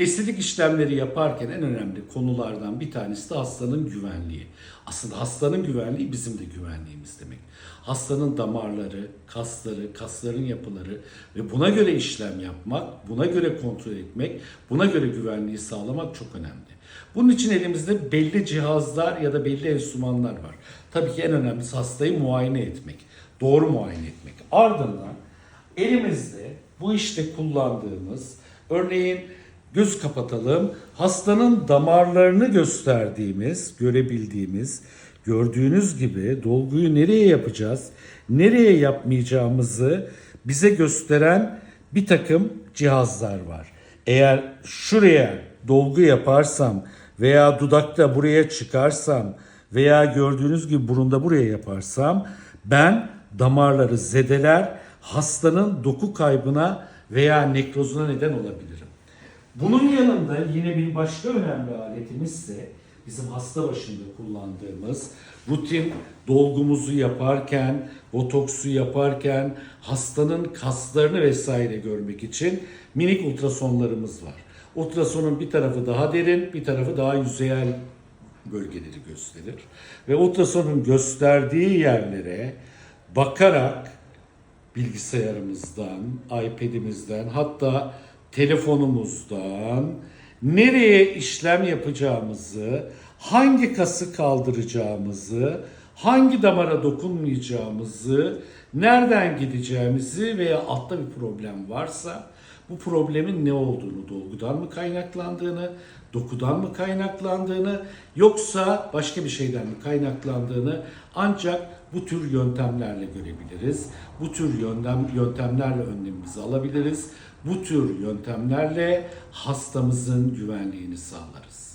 Estetik işlemleri yaparken en önemli konulardan bir tanesi de hastanın güvenliği. Aslında hastanın güvenliği bizim de güvenliğimiz demek. Hastanın damarları, kasları, kasların yapıları ve buna göre işlem yapmak, buna göre kontrol etmek, buna göre güvenliği sağlamak çok önemli. Bunun için elimizde belli cihazlar ya da belli enstrümanlar var. Tabii ki en önemlisi hastayı muayene etmek, doğru muayene etmek. Ardından elimizde bu işte kullandığımız örneğin göz kapatalım hastanın damarlarını gösterdiğimiz, görebildiğimiz, gördüğünüz gibi dolguyu nereye yapacağız, nereye yapmayacağımızı bize gösteren bir takım cihazlar var. Eğer şuraya dolgu yaparsam veya dudakta buraya çıkarsam veya gördüğünüz gibi burunda buraya yaparsam ben damarları zedeler, hastanın doku kaybına veya nekrozuna neden olabilirim. Bunun yanında yine bir başka önemli aletimiz ise bizim hasta başında kullandığımız rutin dolgumuzu yaparken, botoksu yaparken hastanın kaslarını vesaire görmek için minik ultrasonlarımız var. Ultrasonun bir tarafı daha derin, bir tarafı daha yüzeyel bölgeleri gösterir. Ve ultrasonun gösterdiği yerlere bakarak bilgisayarımızdan, iPad'imizden hatta telefonumuzdan nereye işlem yapacağımızı, hangi kası kaldıracağımızı, hangi damara dokunmayacağımızı, nereden gideceğimizi veya altta bir problem varsa bu problemin ne olduğunu, dolgudan mı kaynaklandığını, dokudan mı kaynaklandığını yoksa başka bir şeyden mi kaynaklandığını ancak bu tür yöntemlerle görebiliriz. Bu tür yöntem yöntemlerle önlemimizi alabiliriz. Bu tür yöntemlerle hastamızın güvenliğini sağlarız.